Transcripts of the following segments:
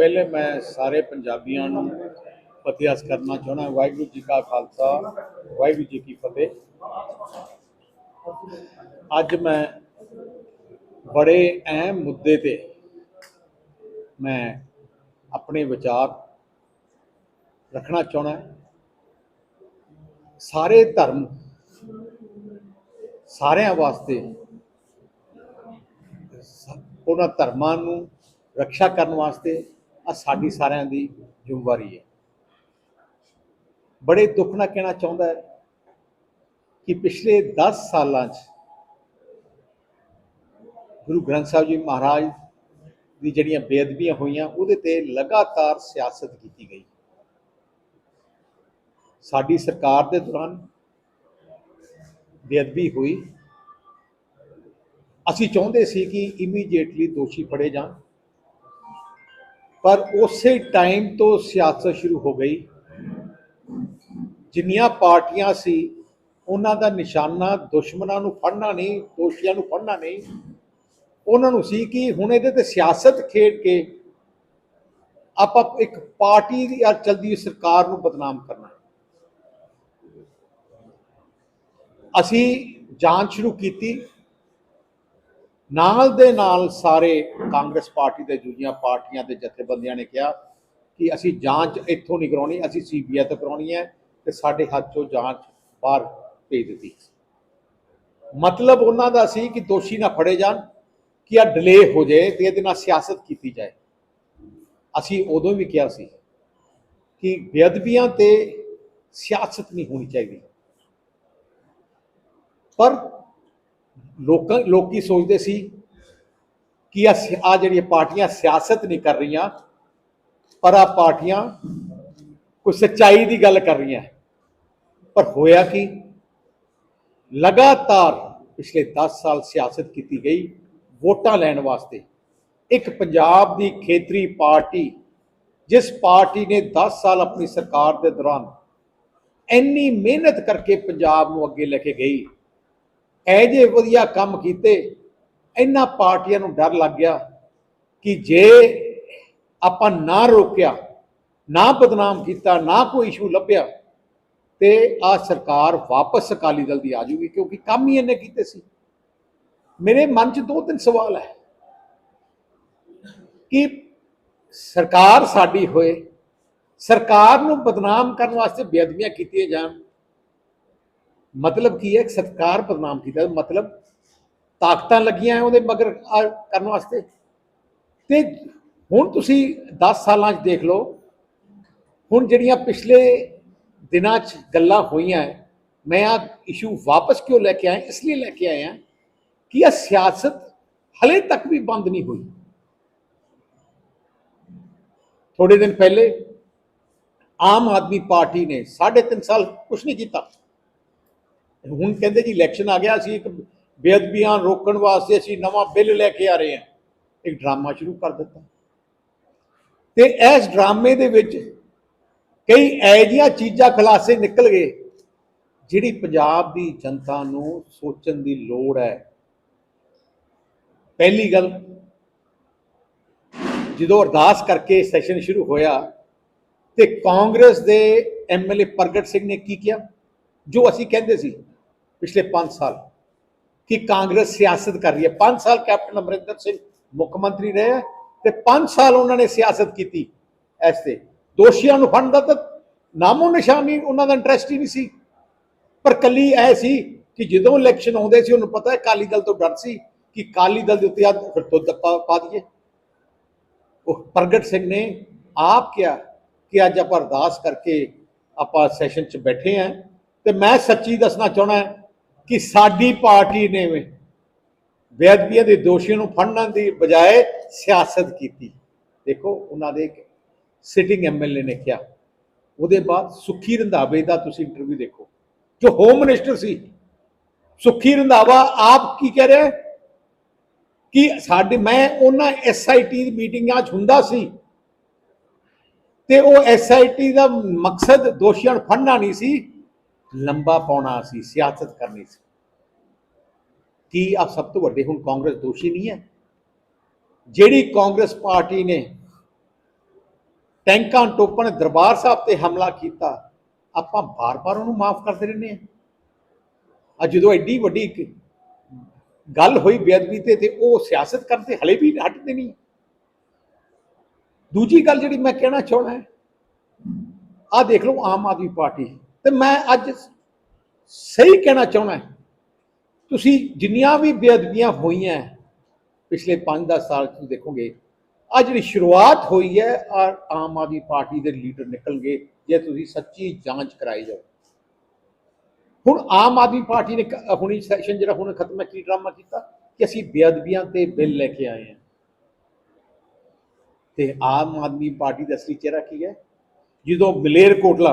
ਪਹਿਲੇ ਮੈਂ ਸਾਰੇ ਪੰਜਾਬੀਆਂ ਨੂੰ ਫਤਿਹ ਅਰਜ਼ ਕਰਨਾ ਚਾਹੁੰਦਾ ਵਾਹਿਗੁਰੂ ਜੀ ਕਾ ਖਾਲਸਾ, ਵਾਹਿਗੁਰੂ ਜੀ ਕੀ ਫਤਿਹ। ਅੱਜ ਮੈਂ ਬੜੇ ਅਹਿਮ ਮੁੱਦੇ ਤੇ ਮੈਂ ਆਪਣੇ ਵਿਚਾਰ ਰੱਖਣਾ ਚਾਹੁੰਦਾ ਸਾਰੇ ਧਰਮ ਸਾਰਿਆਂ ਵਾਸਤੇ ਉਹਨਾਂ ਧਰਮਾਂ ਨੂੰ ਰੱਖਿਆ ਕਰਨ ਵਾਸਤੇ ਆ ਸਾਡੀ ਸਾਰਿਆਂ ਦੀ ਜ਼ਿੰਮੇਵਾਰੀ ਹੈ। ਬੜੇ ਦੁੱਖ ਨਾਲ ਕਹਿਣਾ ਚਾਹੁੰਦਾ ਹੈ ਕਿ ਪਿਛਲੇ 10 ਸਾਲਾਂ 'ਚ ਗੁਰੂ ਗ੍ਰੰਥ ਸਾਹਿਬ ਜੀ ਮਹਾਰਾਜ ਦੀ ਜਿਹੜੀਆਂ ਬੇਅਦਬੀਆਂ ਹੋਈਆਂ, ਉਹਦੇ ਤੇ ਲਗਾਤਾਰ ਸਿਆਸਤ ਕੀਤੀ ਗਈ। ਸਾਡੀ ਸਰਕਾਰ ਦੇ ਦੌਰਾਨ ਬੇਅਦਬੀ ਹੋਈ। ਅਸੀਂ ਚਾਹੁੰਦੇ ਸੀ ਕਿ ਇਮੀਡੀਏਟਲੀ ਦੋਸ਼ੀ ਫੜੇ ਜਾਣ। ਪਰ ਉਸੇ ਟਾਈਮ ਤੋਂ ਸਿਆਸਤ ਸ਼ੁਰੂ ਹੋ ਗਈ। ਜਿੰਨੀਆਂ ਪਾਰਟੀਆਂ ਸੀ, ਉਹਨਾਂ ਦਾ ਨਿਸ਼ਾਨਾ ਦੁਸ਼ਮਣਾਂ ਨੂੰ ਫੜਨਾ ਨਹੀਂ, ਦੋਸ਼ੀਆਂ ਨੂੰ ਫੜਨਾ ਨਹੀਂ। ਉਹਨਾਂ ਨੂੰ ਸੀ ਕਿ ਹੁਣ ਇਹਦੇ ਤੇ ਸਿਆਸਤ ਖੇਡ ਕੇ ਆਪਾਂ ਇੱਕ ਪਾਰਟੀ ਦੀ ਆ ਚਲਦੀ ਸਰਕਾਰ ਨੂੰ ਬਦਨਾਮ ਕਰਨਾ ਅਸੀਂ ਜਾਂਚ ਸ਼ੁਰੂ ਕੀਤੀ। ਨਾਲ ਦੇ ਨਾਲ ਸਾਰੇ ਕਾਂਗਰਸ ਪਾਰਟੀ ਦੇ ਦੂਜੀਆਂ ਪਾਰਟੀਆਂ ਦੇ ਜਥੇਬੰਦੀਆਂ ਨੇ ਕਿਹਾ ਕਿ ਅਸੀਂ ਜਾਂਚ ਇੱਥੋਂ ਨਹੀਂ ਕਰਾਉਣੀ, ਅਸੀਂ ਸੀਬੀਆਈ ਤੋਂ ਕਰਾਉਣੀ ਹੈ ਤੇ ਸਾਡੇ ਹੱਥ ਚੋਂ ਜਾਂਚ ਬਾਹਰ ਭੇਜ ਦਿੱਤੀ। ਮਤਲਬ ਉਹਨਾਂ ਦਾ ਸੀ ਕਿ ਦੋਸ਼ੀ ਨਾ ਫੜੇ ਜਾਣ, ਕਿ ਆ ਡਿਲੇ ਹੋ ਜਾਏ ਤੇ ਇਹਦੇ ਨਾਲ ਸਿਆਸਤ ਕੀਤੀ ਜਾਏ। ਅਸੀਂ ਉਦੋਂ ਵੀ ਕਿਹਾ ਸੀ ਕਿ ਬੇਅਦਬੀਆਂ ਤੇ ਸਿਆਸਤ ਨਹੀਂ ਹੋਣੀ ਚਾਹੀਦੀ। ਪਰ ਲੋਕਾਂ, ਲੋਕੀ ਸੋਚਦੇ ਸੀ ਕਿ ਆ ਆ ਜਿਹੜੀਆਂ ਪਾਰਟੀਆਂ ਸਿਆਸਤ ਨਹੀਂ ਕਰ ਰਹੀਆਂ, ਪਰ ਆ ਪਾਰਟੀਆਂ ਕੋਈ ਸੱਚਾਈ ਦੀ ਗੱਲ ਕਰ ਰਹੀਆਂ। ਪਰ ਹੋਇਆ ਕੀ? ਲਗਾਤਾਰ ਪਿਛਲੇ 10 ਸਾਲ ਸਿਆਸਤ ਕੀਤੀ ਗਈ ਵੋਟਾਂ ਲੈਣ ਵਾਸਤੇ। ਇੱਕ ਪੰਜਾਬ ਦੀ ਖੇਤਰੀ ਪਾਰਟੀ, ਜਿਸ ਪਾਰਟੀ ਨੇ 10 ਸਾਲ ਆਪਣੀ ਸਰਕਾਰ ਦੇ ਦੌਰਾਨ ਇੰਨੀ ਮਿਹਨਤ ਕਰਕੇ ਪੰਜਾਬ ਨੂੰ ਅੱਗੇ ਲੈ ਕੇ ਗਈ ਐ ਜੇ ਵਧੀਆ ਕੰਮ ਕੀਤੇ, ਇਹਨਾਂ ਪਾਰਟੀਆਂ ਨੂੰ ਡਰ ਲੱਗ ਗਿਆ ਕਿ ਜੇ ਆਪਾਂ ਨਾ ਰੋਕਿਆ, ਨਾ ਬਦਨਾਮ ਕੀਤਾ, ਨਾ ਕੋਈ ਇਸ਼ੂ ਲੱਭਿਆ, ਤੇ ਆ ਸਰਕਾਰ ਵਾਪਸ ਅਕਾਲੀ ਦਲ ਦੀ ਆ ਜੂਗੀ ਕਿਉਂਕਿ ਕੰਮ ਹੀ ਇਹਨੇ ਕੀਤੇ ਸੀ। ਮੇਰੇ ਮਨ 'ਚ ਦੋ ਤਿੰਨ ਸਵਾਲ ਹੈ ਕਿ ਸਰਕਾਰ ਸਾਡੀ ਹੋਏ, ਸਰਕਾਰ ਨੂੰ ਬਦਨਾਮ ਕਰਨ ਵਾਸਤੇ ਬੇਅਦਬੀਆਂ ਕੀਤੀਆਂ ਜਾਣ ਮਤਲਬ ਕੀ ਹੈ? ਸਰਕਾਰ ਬਦਨਾਮ ਕੀਤਾ। ਮਤਲਬ ਤਾਕਤਾਂ ਲੱਗੀਆਂ ਉਹਦੇ ਮਗਰ ਕਰਨ ਵਾਸਤੇ। ਤੇ ਹੁਣ ਤੁਸੀਂ 10 ਸਾਲਾਂ 'ਚ ਦੇਖ ਲਓ। ਹੁਣ ਜਿਹੜੀਆਂ ਪਿਛਲੇ ਦਿਨਾਂ 'ਚ ਗੱਲਾਂ ਹੋਈਆਂ ਮੈਂ ਆ ਇਸ਼ੂ ਵਾਪਸ ਕਿਉਂ ਲੈ ਕੇ ਆਇਆ? ਇਸ ਲਈ ਲੈ ਕੇ ਆਇਆ ਕਿ ਇਹ ਸਿਆਸਤ ਹਲੇ ਤੱਕ ਵੀ ਬੰਦ ਨਹੀਂ ਹੋਈ। ਥੋੜੇ ਦਿਨ ਪਹਿਲੇ ਆਮ ਆਦਮੀ ਪਾਰਟੀ ਨੇ 3.5 ਸਾਲ ਕੁਝ ਨਹੀਂ ਕੀਤਾ। ਹੁਣ ਕਹਿੰਦੇ ਜੀ ਇਲੈਕਸ਼ਨ ਆ ਗਿਆ, ਅਸੀਂ ਇੱਕ ਬੇਅਦਬੀਆਂ ਰੋਕਣ ਵਾਸਤੇ ਅਸੀਂ ਨਵਾਂ ਬਿੱਲ ਲੈ ਕੇ ਆ ਰਹੇ ਹਾਂ। ਇੱਕ ਡਰਾਮਾ ਸ਼ੁਰੂ ਕਰ ਦਿੱਤਾ। ਤੇ ਇਸ ਡਰਾਮੇ ਦੇ ਵਿੱਚ ਕਈ ਐਜੀਆਂ ਚੀਜ਼ਾਂ, ਖੁਲਾਸੇ ਨਿਕਲ ਗਏ, ਜਿਹੜੀ ਪੰਜਾਬ ਦੀ ਜਨਤਾ ਨੂੰ ਸੋਚਣ ਦੀ ਲੋੜ ਹੈ। ਪਹਿਲੀ ਗੱਲ, ਜਦੋਂ ਅਰਦਾਸ ਕਰਕੇ ਸੈਸ਼ਨ ਸ਼ੁਰੂ ਹੋਇਆ, ਤੇ ਕਾਂਗਰਸ ਦੇ ਐਮਐਲਏ ਪ੍ਰਗਟ ਸਿੰਘ ਨੇ ਕੀ ਕਿਹਾ? ਜੋ ਅਸੀਂ ਕਹਿੰਦੇ ਸੀ ਪਿਛਲੇ 5 ਸਾਲ ਕਿ ਕਾਂਗਰਸ ਸਿਆਸਤ ਕਰ ਰਹੀ ਹੈ। 5 ਸਾਲ ਕੈਪਟਨ ਅਮਰਿੰਦਰ ਸਿੰਘ ਮੁੱਖ ਮੰਤਰੀ ਰਹੇ ਹੈ ਤੇ 5 ਸਾਲ ਉਹਨਾਂ ਨੇ ਸਿਆਸਤ ਕੀਤੀ ਇਸ ਤੇ। ਦੋਸ਼ੀਆਂ ਨੂੰ ਫੜਨ ਦਾ ਤਾਂ ਨਾਮੋ ਨਿਸ਼ਾਨੀ ਉਹਨਾਂ ਦਾ ਇੰਟਰਸਟ ਹੀ ਨਹੀਂ ਸੀ। ਪਰ ਕੱਲੀ ਐ ਸੀ ਕਿ ਜਦੋਂ ਇਲੈਕਸ਼ਨ ਆਉਂਦੇ ਸੀ, ਉਹਨੂੰ ਪਤਾ ਹੈ ਕਾਲੀ ਦਲ ਤੋਂ ਡਰ ਸੀ ਕਿ ਕਾਲੀ ਦਲ ਦੇ ਉੱਤੇ ਆ ਫਿਰ ਤੋਂ ਧੱਕਾ ਪਾ ਦਈਏ। ਉਹ ਪ੍ਰਗਟ ਸਿੰਘ ਨੇ ਆਪ ਕਿਹਾ ਕਿ ਅੱਜ ਆਪਾਂ ਅਰਦਾਸ ਕਰਕੇ ਆਪਾਂ ਸੈਸ਼ਨ 'ਚ ਬੈਠੇ ਆਂ ਤੇ ਮੈਂ ਸੱਚੀ ਦੱਸਣਾ ਚਾਹਣਾ ਕਿ ਸਾਡੀ ਪਾਰਟੀ ਨੇ ਬੇਅਦਬੀਆਂ ਦੇ ਦੋਸ਼ੀਆਂ ਨੂੰ ਫੜਨ ਦੀ ਬਜਾਏ ਸਿਆਸਤ ਕੀਤੀ। ਦੇਖੋ, ਉਹਨਾਂ ਦੇ ਸਿਟਿੰਗ ਐਮਐਲਏ ਨੇ ਕਿਹਾ। ਉਹਦੇ ਬਾਅਦ ਸੁਖੀ ਰੰਧਾਵੇ ਦਾ ਤੁਸੀਂ ਇੰਟਰਵਿਊ ਦੇਖੋ। ਜੋ ਹੋਮ ਮਿਨਿਸਟਰ ਸੀ, ਸੁਖੀ ਰੰਧਾਵਾ ਆਪ ਕੀ ਕਹਿ ਰਿਹਾ ਕਿ ਸਾਡੇ, ਮੈਂ ਉਹਨਾਂ ਐਸਆਈਟੀ ਦੀ ਮੀਟਿੰਗਾਂ 'ਚ ਹੁੰਦਾ ਸੀ ਤੇ ਉਹ ਐਸਆਈਟੀ ਦਾ ਮਕਸਦ ਦੋਸ਼ੀਆਂ ਨੂੰ ਫੜਨਾ ਨਹੀਂ ਸੀ। ਲੰਬਾ ਪਾਉਣਾ ਸੀ, ਸਿਆਸਤ ਕਰਨੀ ਸੀ। ਕੀ ਆ ਸਭ ਤੋਂ ਵੱਡੇ ਹੁਣ ਕਾਂਗਰਸ ਦੋਸ਼ੀ ਨਹੀਂ ਹੈ? ਜਿਹੜੀ ਕਾਂਗਰਸ ਪਾਰਟੀ ਨੇ ਟੈਂਕਾਂ ਟੋਪਣ ਦਰਬਾਰ ਸਾਹਿਬ ਤੇ ਹਮਲਾ ਕੀਤਾ, ਆਪਾਂ ਬਾਰ-ਬਾਰ ਉਹਨੂੰ ਮਾਫ ਕਰਦੇ ਰਹਿੰਦੇ ਆ ਅੱਜ ਜਦੋਂ ਐਡੀ ਵੱਡੀ ਗੱਲ ਹੋਈ ਬੇਅਦਬੀ ਤੇ ਤੇ ਉਹ ਸਿਆਸਤ ਕਰਦੇ ਹਲੇ ਵੀ ਹਟਦੇ ਨਹੀਂ। ਦੂਜੀ ਗੱਲ ਜਿਹੜੀ ਮੈਂ ਕਹਿਣਾ ਚਾਹਣਾ ਹੈ ਆਹ ਦੇਖ ਲਓ ਆਮ ਆਦਮੀ ਪਾਰਟੀ। ਤੇ ਮੈਂ ਅੱਜ ਸਹੀ ਕਹਿਣਾ ਚਾਹੁੰਦਾ ਤੁਸੀਂ ਜਿੰਨੀਆਂ ਵੀ ਬੇਅਦਬੀਆਂ ਹੋਈਆਂ ਪਿਛਲੇ 5-10 ਸਾਲ ਤੁਸੀਂ ਦੇਖੋਗੇ ਆ ਜਿਹੜੀ ਸ਼ੁਰੂਆਤ ਹੋਈ ਹੈ ਆ ਆਮ ਆਦਮੀ ਪਾਰਟੀ ਦੇ ਲੀਡਰ ਨਿਕਲਣਗੇ, ਜੇ ਤੁਸੀਂ ਸੱਚੀ ਜਾਂਚ ਕਰਾਈ ਜਾਓ। ਹੁਣ ਆਮ ਆਦਮੀ ਪਾਰਟੀ ਨੇ ਹੁਣੀ ਸੈਸ਼ਨ ਜਿਹੜਾ ਹੁਣ ਖਤਮ ਹੈ, ਕੀ ਡਰਾਮਾ ਕੀਤਾ? ਕਿ ਅਸੀਂ ਬੇਅਦਬੀਆਂ ਤੇ ਬਿੱਲ ਲੈ ਕੇ ਆਏ ਹਾਂ। ਤੇ ਆਮ ਆਦਮੀ ਪਾਰਟੀ ਦਾ ਅਸਲੀ ਚਿਹਰਾ ਕੀ ਹੈ? ਜਦੋਂ ਮਲੇਰ ਕੋਟਲਾ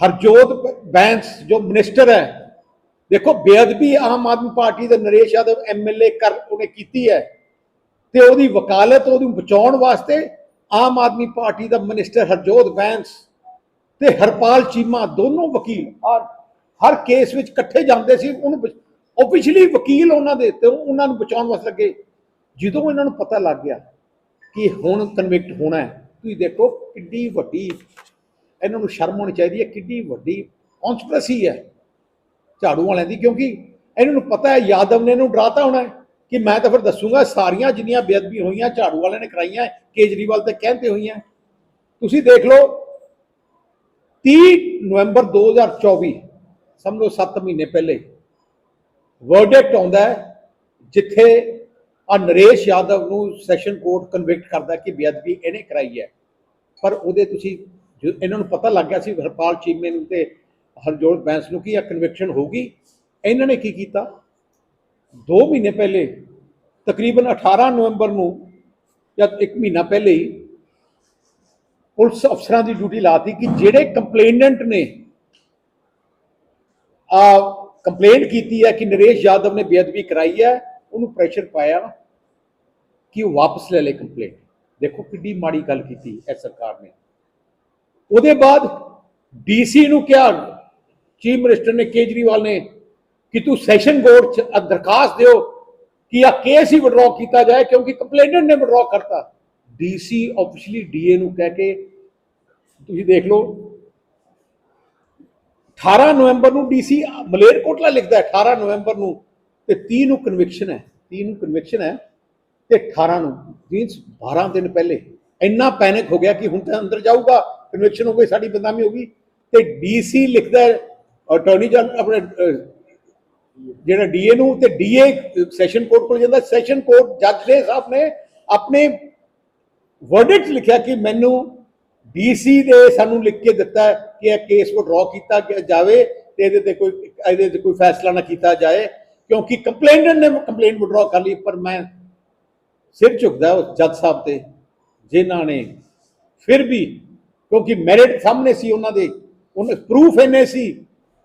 ਹਰਜੋਤ ਬੈਂਸ ਜੋ ਮਿਨਿਸਟਰ ਹੈ, ਦੇਖੋ ਬੇਅਦਬੀ ਆਮ ਆਦਮੀ ਪਾਰਟੀ ਦੇ ਨਰੇਸ਼ ਯਾਦਵ ਐਮਐਲਏ ਕਰ ਉਹਨੇ ਕੀਤੀ ਹੈ ਤੇ ਉਹਦੀ ਵਕਾਲਤ ਉਹਨੂੰ ਬਚਾਉਣ ਵਾਸਤੇ ਆਮ ਆਦਮੀ ਪਾਰਟੀ ਦਾ ਮਿਨਿਸਟਰ ਹਰਜੋਤ ਬੈਂਸ ਤੇ ਹਰਪਾਲ ਚੀਮਾ ਦੋਨੋਂ ਵਕੀਲ ਹਰ ਕੇਸ ਵਿੱਚ ਇਕੱਠੇ ਜਾਂਦੇ ਸੀ, ਉਹਨੂੰ ਆਫੀਸ਼ੀਅਲੀ ਵਕੀਲ ਉਹਨਾਂ ਦੇ ਤੇ ਉਹਨਾਂ ਨੂੰ ਬਚਾਉਣ ਵਾਸਤੇ ਲੱਗੇ। ਜਦੋਂ ਇਹਨਾਂ ਨੂੰ ਪਤਾ ਲੱਗ ਗਿਆ ਕਿ ਹੁਣ ਕਨਵਿਕਟ ਹੋਣਾ ਹੈ, ਤੁਸੀਂ ਦੇਖੋ ਕਿੰਨੀ ਵੱਡੀ ਇਹਨਾਂ ਨੂੰ ਸ਼ਰਮ ਹੋਣੀ ਚਾਹੀਦੀ ਹੈ ਕਿੱਡੀ ਵੱਡੀ ਕੌਨਸਪੀਰੇਸੀ ਹੈ ਝਾੜੂ ਵਾਲਿਆਂ ਦੀ ਕਿਉਂਕਿ ਇਹਨਾਂ ਨੂੰ ਪਤਾ ਹੈ ਯਾਦਵ ਨੇ ਇਹਨੂੰ ਡਰਾਤਾ ਹੋਣਾ ਹੈ ਕਿ ਮੈਂ ਤਾਂ ਫਿਰ ਦੱਸੂਗਾ ਸਾਰੀਆਂ ਜਿੰਨੀਆਂ ਬੇਅਦਬੀ ਹੋਈਆਂ ਝਾੜੂ ਵਾਲਿਆਂ ਨੇ ਕਰਾਈਆਂ ਹੈ, ਕੇਜਰੀਵਾਲ ਤੇ ਕਹਿੰਦੇ ਹੋਈਆਂ। ਤੁਸੀਂ ਦੇਖ ਲਓ 30 ਨਵੰਬਰ 2024 ਸਮਝੋ 7 ਮਹੀਨੇ ਪਹਿਲੇ ਵਰਡਿਕਟ ਆਉਂਦਾ ਜਿੱਥੇ ਆ ਨਰੇਸ਼ ਯਾਦਵ ਨੂੰ ਸੈਸ਼ਨ ਕੋਰਟ ਕਨਵਿਕਟ ਕਰਦਾ ਕਿ ਬੇਅਦਬੀ ਇਹਨੇ ਕਰਾਈ ਹੈ। ਪਰ ਉਹਦੇ ਤੁਸੀਂ ਜੋ ਇਹਨਾਂ ਨੂੰ ਪਤਾ ਲੱਗ ਗਿਆ ਸੀ ਹਰਪਾਲ ਚੀਮੇ ਨੂੰ ਤੇ ਹਰਜੋਤ ਬੈਂਸ ਨੂੰ ਕਿ ਇਹ ਕਨਵਿਕਸ਼ਨ ਹੋਊਗੀ, ਇਹਨਾਂ ਨੇ ਕੀ ਕੀਤਾ? 2 ਮਹੀਨੇ ਪਹਿਲੇ, ਤਕਰੀਬਨ 18 ਨਵੰਬਰ ਨੂੰ ਜਾਂ 1 ਮਹੀਨਾ ਪਹਿਲੇ ਹੀ ਪੁਲਿਸ ਅਫਸਰਾਂ ਦੀ ਡਿਊਟੀ ਲਾਤੀ ਕਿ ਜਿਹੜੇ ਕੰਪਲੇਨੈਂਟ ਨੇ ਆ ਕੰਪਲੇਂਟ ਕੀਤੀ ਹੈ ਕਿ ਨਰੇਸ਼ ਯਾਦਵ ਨੇ ਬੇਅਦਬੀ ਕਰਾਈ ਹੈ, ਉਹਨੂੰ ਪ੍ਰੈਸ਼ਰ ਪਾਇਆ ਕਿ ਉਹ ਵਾਪਸ ਲੈ ਲੇ ਕੰਪਲੇਂਟ ਦੇਖੋ ਕਿੱਡੀ ਮਾੜੀ ਗੱਲ ਕੀਤੀ ਹੈ ਸਰਕਾਰ ਨੇ। ਉਹਦੇ ਬਾਅਦ ਡੀਸੀ ਨੂੰ ਕਿਹਾ ਚੀਫ ਮਿਨਿਸਟਰ ਨੇ ਕੇਜਰੀਵਾਲ ਨੇ ਕਿ ਤੂੰ ਸੈਸ਼ਨ ਕੋਰਟ ਚ ਦਰਖਾਸਤ ਦਿਓ ਕਿ ਆ ਕੇਸ ਹੀ ਵਿਡਰਾਅ ਕੀਤਾ ਜਾਏ ਕਿਉਂਕਿ ਕੰਪਲੇਨੈਂਟ ਨੇ ਵਿਡਰਾਅ ਕਰਤਾ। ਡੀਸੀ ਆਫੀਸ਼ੀਅਲੀ ਡੀਏ ਨੂੰ ਕਹਿ ਕੇ, ਤੁਸੀਂ ਦੇਖ ਲਓ 18 ਨਵੰਬਰ ਨੂੰ ਡੀਸੀ ਮਲੇਰਕੋਟਲਾ ਲਿਖਦਾ ਹੈ 18 ਨਵੰਬਰ ਨੂੰ ਤੇ 30 ਨੂੰ ਕਨਵਿਕਸ਼ਨ ਹੈ 30 ਨੂੰ ਕਨਵਿਕਸ਼ਨ ਹੈ ਤੇ 18 ਨੂੰ ਮੀਨਸ 12 ਦਿਨ ਪਹਿਲੇ। ਇੰਨਾ ਪੈਨਿਕ ਹੋ ਗਿਆ ਕਿ ਹੁਣ ਤਾਂ ਅੰਦਰ ਜਾਊਗਾ। ਕਨਵਿਕਸ਼ਨ ਹੋ ਗਈ, ਸਾਡੀ ਬਦਨਾਮੀ ਹੋ ਗਈ। ਤੇ ਡੀਸੀ ਲਿਖਦਾ ਅਟਾਰਨੀ ਜਨਰਲ ਆਪਣੇ ਜਿਹੜਾ ਡੀਏ ਨੂੰ, ਤੇ ਡੀਏ ਸੈਸ਼ਨ ਕੋਰਟ ਕੋਲ ਜਾਂਦਾ। ਸੈਸ਼ਨ ਕੋਰਟ ਜੱਜ ਨੇ, ਸਾਹਿਬ ਨੇ ਆਪਣੇ ਵਰਡਿਕਟ ਲਿਖਿਆ ਕਿ ਮੈਨੂੰ ਡੀਸੀ ਦੇ ਸਾਨੂੰ ਲਿਖ ਕੇ ਦਿੱਤਾ ਕਿ ਇਹ ਕੇਸ ਨੂੰ ਡਰਾ ਕੀਤਾ ਗਿਆ ਜਾਵੇ ਤੇ ਇਹਦੇ ਤੇ ਕੋਈ, ਇਹਦੇ ਤੇ ਕੋਈ ਫੈਸਲਾ ਨਾ ਕੀਤਾ ਜਾਏ, ਕਿਉਂਕਿ ਕੰਪਲੇਨੈਂਟ ਨੇ ਕੰਪਲੇਂਟ ਵਿਡਰਾ ਕਰ ਲਈ, ਪਰ ਮੈਂ ਸਿਰ ਝੁਕਦਾ ਉਸ ਜੱਜ ਸਾਹਿਬ ਤੇ, ਜਿਨ੍ਹਾਂ ਨੇ ਫਿਰ ਵੀ ਕਿਉਂਕਿ ਮੈਰਿਟ ਸਾਹਮਣੇ ਸੀ ਉਹਨਾਂ ਦੇ, ਉਹਨੇ ਪ੍ਰੂਫ ਇਹਨੇ ਸੀ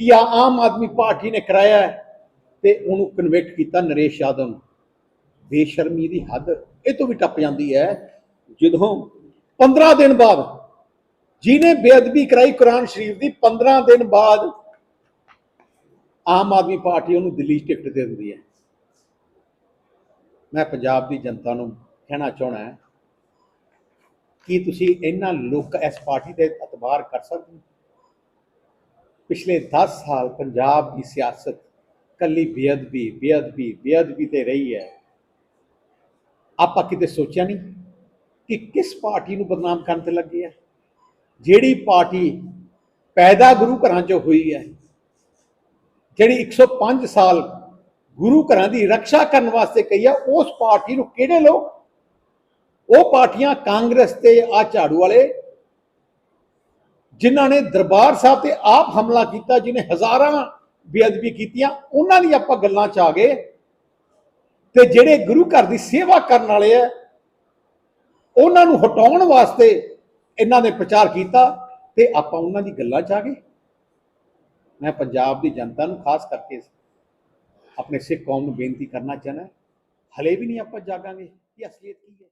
ਕਿ ਆ ਆਮ ਆਦਮੀ ਪਾਰਟੀ ਨੇ ਕਰਾਇਆ ਹੈ ਤੇ ਉਹਨੂੰ ਕਨਵਿਕਟ ਕੀਤਾ ਨਰੇਸ਼ ਯਾਦਵ ਨੂੰ। ਬੇਸ਼ਰਮੀ ਦੀ ਹੱਦ, ਇਹ ਤੋਂ ਵੀ ਟੱਪ ਜਾਂਦੀ ਹੈ, ਜਦੋਂ 15 ਦਿਨ ਬਾਅਦ ਜਿਹਨੇ ਬੇਅਦਬੀ ਕਰਾਈ ਕੁਰਾਨ ਸ਼ਰੀਫ ਦੀ 15 ਦਿਨ ਬਾਅਦ ਆਮ ਆਦਮੀ ਪਾਰਟੀ ਉਹਨੂੰ ਦਿੱਲੀ 'ਚ ਟਿਕਟ ਦੇ ਦਿੰਦੀ ਹੈ। ਮੈਂ ਪੰਜਾਬ ਦੀ ਜਨਤਾ ਨੂੰ ਕਹਿਣਾ ਚਾਹਣਾ ਹੈ ਕੀ ਤੁਸੀਂ ਇਹਨਾਂ ਲੋਕ ਇਸ ਪਾਰਟੀ ਤੇ ਇਤਬਾਰ ਕਰ ਸਕਦੇ ਹੋ? ਪਿਛਲੇ 10 ਸਾਲ ਪੰਜਾਬ ਦੀ ਸਿਆਸਤ ਕੱਲੀ ਬੇਅਦਬੀ ਬੇਅਦਬੀ ਬੇਅਦਬੀ ਤੇ ਰਹੀ ਹੈ। ਆਪਾਂ ਕਿਤੇ ਸੋਚਿਆ ਨਹੀਂ ਕਿ ਕਿਸ ਪਾਰਟੀ ਨੂੰ ਬਦਨਾਮ ਕਰਨ ਤੇ ਲੱਗੇ ਆ? ਜਿਹੜੀ ਪਾਰਟੀ ਪੈਦਾ ਗੁਰੂ ਘਰਾਂ ਚੋਂ ਹੋਈ ਹੈ, ਜਿਹੜੀ 105 ਸਾਲ ਗੁਰੂ ਘਰਾਂ ਦੀ ਰੱਖਿਆ ਕਰਨ ਵਾਸਤੇ ਕਹੀ ਆ, ਉਸ ਪਾਰਟੀ ਨੂੰ ਕਿਹੜੇ ਲੋਕ ਉਹ ਪਾਰਟੀਆਂ ਕਾਂਗਰਸ ਤੇ ਆ ਝਾੜੂ ਵਾਲੇ, ਜਿਨ੍ਹਾਂ ਨੇ ਦਰਬਾਰ ਸਾਹਿਬ ਤੇ ਆਪ ਹਮਲਾ ਕੀਤਾ ਜਿਨੇ ਹਜ਼ਾਰਾਂ ਬੇਅਦਬੀ ਕੀਤੀਆਂ, ਉਹਨਾਂ ਦੀ ਆਪਾਂ ਗੱਲਾਂ ਚ ਆ ਗਏ। ਤੇ ਜਿਹੜੇ ਗੁਰੂ ਘਰ ਦੀ ਸੇਵਾ ਕਰਨ ਵਾਲੇ ਆ, ਉਹਨਾਂ ਨੂੰ ਹਟਾਉਣ ਵਾਸਤੇ ਇਹਨਾਂ ਨੇ ਪ੍ਰਚਾਰ ਕੀਤਾ ਤੇ ਆਪਾਂ ਉਹਨਾਂ ਦੀ ਗੱਲਾਂ ਚ ਆ ਗਏ। ਮੈਂ ਪੰਜਾਬ ਦੀ ਜਨਤਾ ਨੂੰ ਖਾਸ ਕਰਕੇ ਆਪਣੇ ਸਿੱਖ ਕੌਮ ਨੂੰ ਬੇਨਤੀ ਕਰਨਾ ਚਾਹਨਾ ਹਲੇ ਵੀ ਨਹੀਂ ਆਪਾਂ ਜਾਗਾਂਗੇ ਕਿ ਅਸਲੀਅਤ ਕੀ ਹੈ?